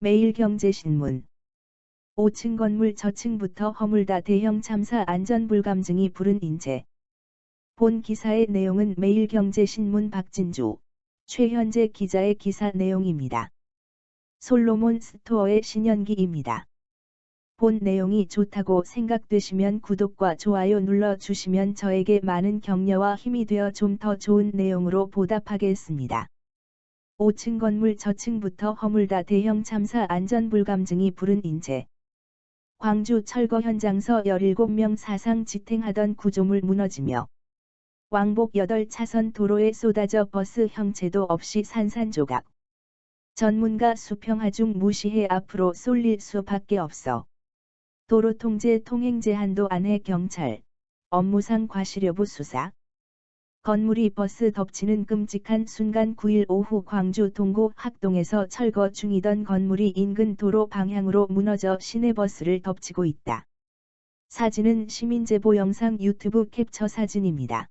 매일경제신문 5층 건물 저층부터 허물다 대형 참사 안전 불감증이 부른 인재. 본 기사의 내용은 매일경제신문 박진주, 최현재 기자의 기사 내용입니다. 솔로몬 스토어의 신현기입니다. 본 내용이 좋다고 생각되시면 구독과 좋아요 눌러주시면 저에게 많은 격려와 힘이 되어 좀 더 좋은 내용으로 보답하겠습니다. 5층 건물 저층부터 허물다 대형 참사 안전 불감증이 부른 인재. 광주 철거 현장서 17명 사상 지탱하던 구조물 무너지며 왕복 8차선 도로에 쏟아져 버스 형체도 없이 산산조각. 전문가 수평하 중 무시해 앞으로 쏠릴 수밖에 없어. 도로 통제 통행 제한도 안해 경찰. 업무상 과실여부 수사. 건물이 버스 덮치는 끔찍한 순간 9일 오후 광주 동구 학동에서 철거 중이던 건물이 인근 도로 방향으로 무너져 시내버스를 덮치고 있다. 사진은 시민제보 영상 유튜브 캡처 사진입니다.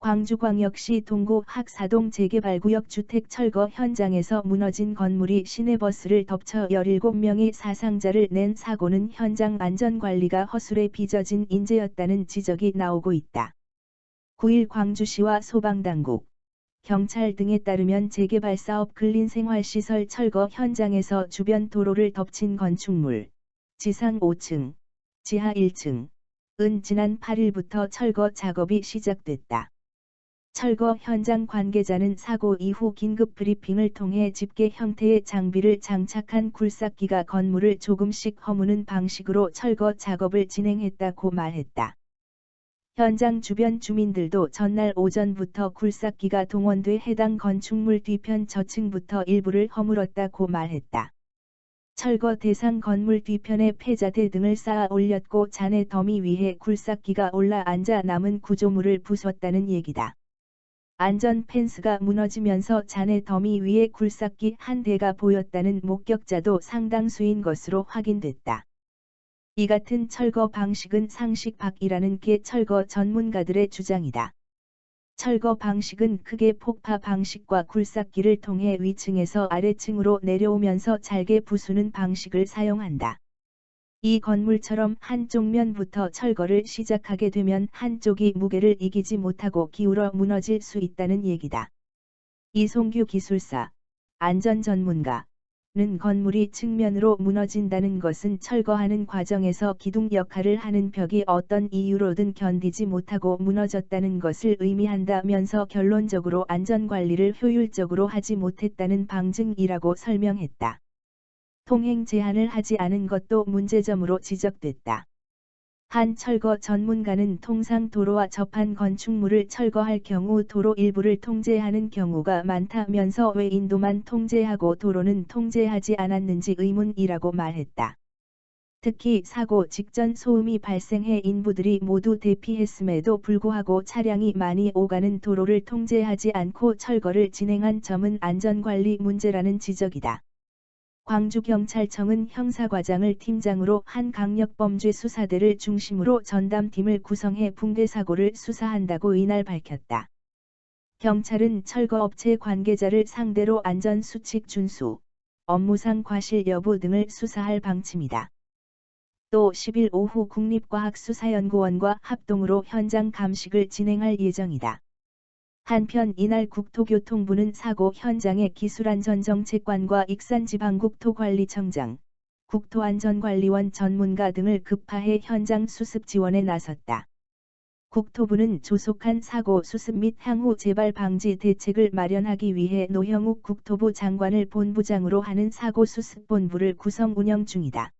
광주광역시 동구 학사동 재개발구역 주택 철거 현장에서 무너진 건물이 시내버스를 덮쳐 17명의 사상자를 낸 사고는 현장 안전관리가 허술해 빚어진 인재였다는 지적이 나오고 있다. 9일 광주시와 소방당국, 경찰 등에 따르면 재개발 사업 근린 생활시설 철거 현장에서 주변 도로를 덮친 건축물, 지상 5층, 지하 1층, 은 지난 8일부터 철거 작업이 시작됐다. 철거 현장 관계자는 사고 이후 긴급 브리핑을 통해 집게 형태의 장비를 장착한 굴삭기가 건물을 조금씩 허무는 방식으로 철거 작업을 진행했다고 말했다. 현장 주변 주민들도 전날 오전부터 굴삭기가 동원돼 해당 건축물 뒤편 저층부터 일부를 허물었다고 말했다. 철거 대상 건물 뒤편에 폐자대 등을 쌓아 올렸고 잔해 더미 위에 굴삭기가 올라 앉아 남은 구조물을 부쉈다는 얘기다. 안전 펜스가 무너지면서 잔해 더미 위에 굴삭기 한 대가 보였다는 목격자도 상당수인 것으로 확인됐다. 이 같은 철거 방식은 상식 밖이라는 게 철거 전문가들의 주장이다. 철거 방식은 크게 폭파 방식과 굴삭기를 통해 위층에서 아래층으로 내려오면서 잘게 부수는 방식을 사용한다. 이 건물처럼 한쪽 면부터 철거를 시작하게 되면 한쪽이 무게를 이기지 못하고 기울어 무너질 수 있다는 얘기다. 이송규 기술사, 안전 전문가, 는 건물이 측면으로 무너진다는 것은 철거하는 과정에서 기둥 역할을 하는 벽이 어떤 이유로든 견디지 못하고 무너졌다는 것을 의미한다면서 결론적으로 안전관리를 효율적으로 하지 못했다는 방증이라고 설명했다. 통행 제한을 하지 않은 것도 문제점으로 지적됐다. 한 철거 전문가는 통상 도로와 접한 건축물을 철거할 경우 도로 일부를 통제하는 경우가 많다면서 왜 인도만 통제하고 도로는 통제하지 않았는지 의문이라고 말했다. 특히 사고 직전 소음이 발생해 인부들이 모두 대피했음에도 불구하고 차량이 많이 오가는 도로를 통제하지 않고 철거를 진행한 점은 안전관리 문제라는 지적이다. 광주경찰청은 형사과장을 팀장으로 한 강력범죄 수사대를 중심으로 전담팀을 구성해 붕괴 사고를 수사한다고 이날 밝혔다. 경찰은 철거업체 관계자를 상대로 안전수칙 준수, 업무상 과실 여부 등을 수사할 방침이다. 또 10일 오후 국립과학수사연구원과 합동으로 현장 감식을 진행할 예정이다. 한편 이날 국토교통부는 사고 현장의 기술안전정책관과 익산지방국토관리청장, 국토안전관리원 전문가 등을 급파해 현장 수습 지원에 나섰다. 국토부는 조속한 사고 수습 및 향후 재발 방지 대책을 마련하기 위해 노형욱 국토부 장관을 본부장으로 하는 사고 수습본부를 구성 운영 중이다.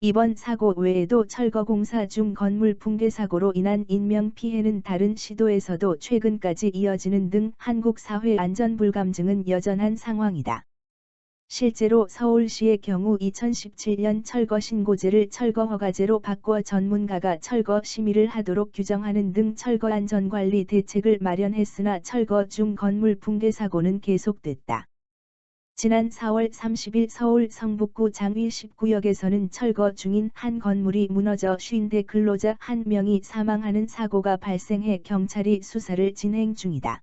이번 사고 외에도 철거공사 중 건물 붕괴 사고로 인한 인명피해는 다른 시도에서도 최근까지 이어지는 등 한국 사회 안전 불감증은 여전한 상황이다. 실제로 서울시의 경우 2017년 철거 신고제를 철거 허가제로 바꿔 전문가가 철거 심의를 하도록 규정하는 등 철거 안전관리 대책을 마련했으나 철거 중 건물 붕괴 사고는 계속됐다. 지난 4월 30일 서울 성북구 장위 19역에서는 철거 중인 한 건물이 무너져 50대 근로자 한 명이 사망하는 사고가 발생해 경찰이 수사를 진행 중이다.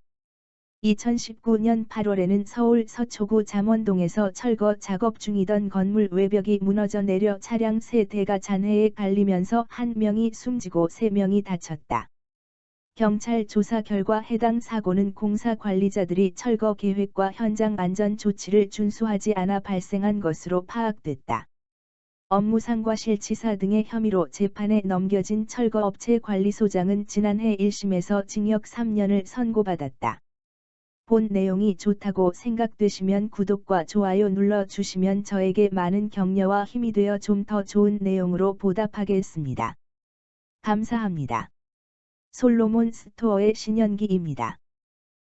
2019년 8월에는 서울 서초구 잠원동에서 철거 작업 중이던 건물 외벽이 무너져 내려 차량 세 대가 잔해에 갈리면서 한 명이 숨지고 세 명이 다쳤다. 경찰 조사 결과 해당 사고는 공사 관리자들이 철거 계획과 현장 안전 조치를 준수하지 않아 발생한 것으로 파악됐다. 업무상과 실치사 등의 혐의로 재판에 넘겨진 철거업체 관리소장은 지난해 1심에서 징역 3년을 선고받았다. 본 내용이 좋다고 생각되시면 구독과 좋아요 눌러 주시면 저에게 많은 격려와 힘이 되어 좀 더 좋은 내용으로 보답하겠습니다. 감사합니다. 솔로몬 스토어의 신현기입니다.